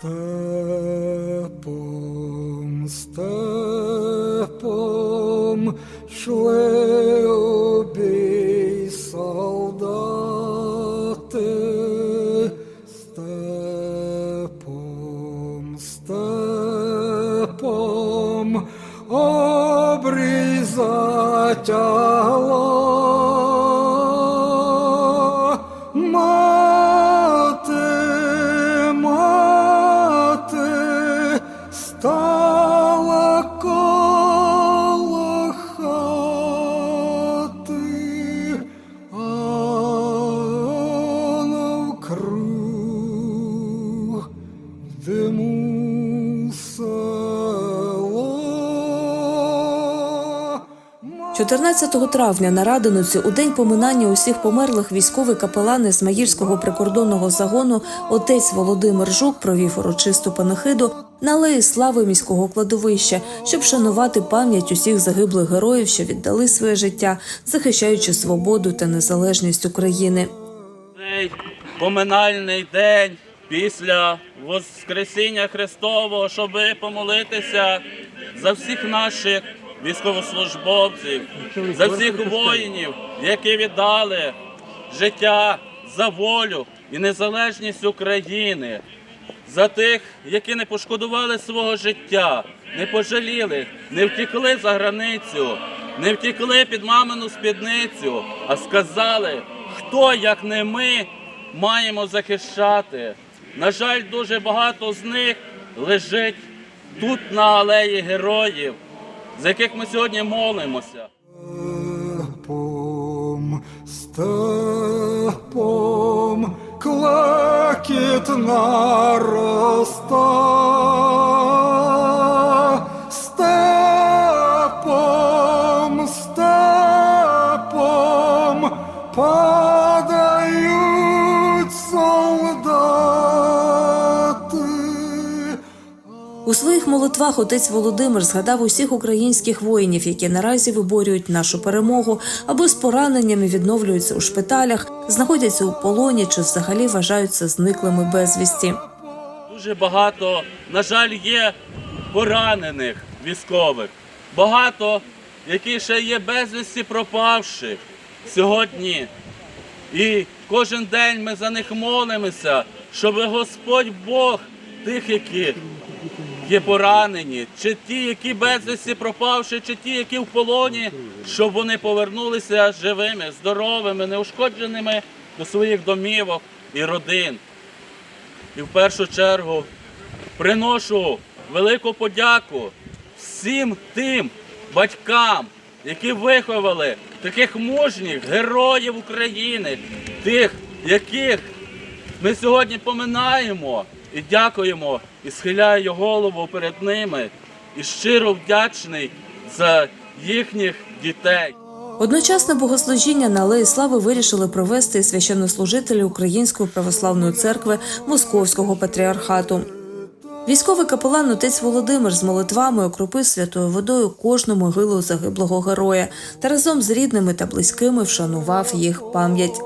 Степом, степом шли у бій солдати. Степом, степом обрізатягла. 14 травня на Радиноці у день поминання усіх померлих військовий капелан Ізмаїльського прикордонного загону отець Володимир Жук провів урочисту панахиду на алеї слави міського кладовища, щоб шанувати пам'ять усіх загиблих героїв, що віддали своє життя, захищаючи свободу та незалежність України. Цей поминальний день після Воскресіння Христового, щоб помолитися за всіх наших військовослужбовців, за всіх воїнів, які віддали життя за волю і незалежність України, за тих, які не пошкодували свого життя, не пожаліли, не втекли за границю, не втекли під мамину спідницю, а сказали, хто, як не ми, маємо захищати. На жаль, дуже багато з них лежить тут на алеї героїв, за яких ми сьогодні молимося. Степом, степом, клекіт своїх молитвах отець Володимир згадав усіх українських воїнів, які наразі виборюють нашу перемогу, або з пораненнями відновлюються у шпиталях, знаходяться у полоні чи взагалі вважаються зниклими безвісті. Дуже багато, на жаль, є поранених військових. Багато, які ще є безвісті пропавших сьогодні. І кожен день ми за них молимося, щоб Господь Бог тих, які є поранені, чи ті, які безвісті пропавши, чи ті, які в полоні, щоб вони повернулися живими, здоровими, неушкодженими до своїх домівок і родин. І в першу чергу приношу велику подяку всім тим батькам, які виховали таких мужніх героїв України, тих, яких ми сьогодні поминаємо і дякуємо, і схиляю голову перед ними, і щиро вдячний за їхніх дітей. Одночасне богослужіння на Алеї Слави вирішили провести священнослужителі Української православної церкви Московського патріархату. Військовий капелан отець Володимир з молитвами окропив святою водою кожну могилу загиблого героя та разом з рідними та близькими вшанував їх пам'ять.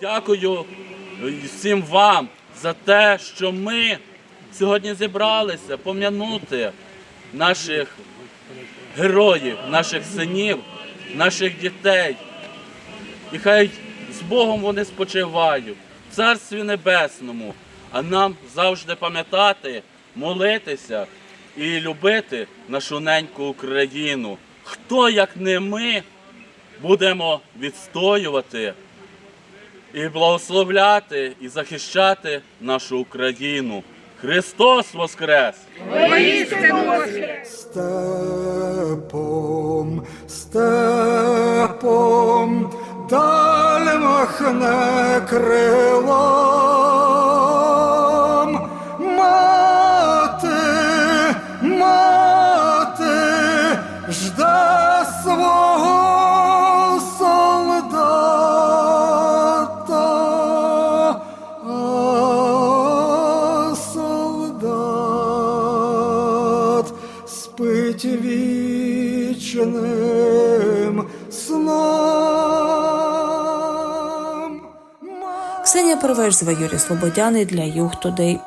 Дякую всім вам за те, що ми сьогодні зібралися пом'янути наших героїв, наших синів, наших дітей. І хай з Богом вони спочивають в Царстві Небесному, а нам завжди пам'ятати, молитися і любити нашу неньку Україну. Хто, як не ми, будемо відстоювати і благословляти і захищати нашу Україну. Христос Воскрес! Степом, степом, далі махне крилом. Спить вічним сном. Ксенія Переверзева, Юрій Слободяний для Юг Тодей.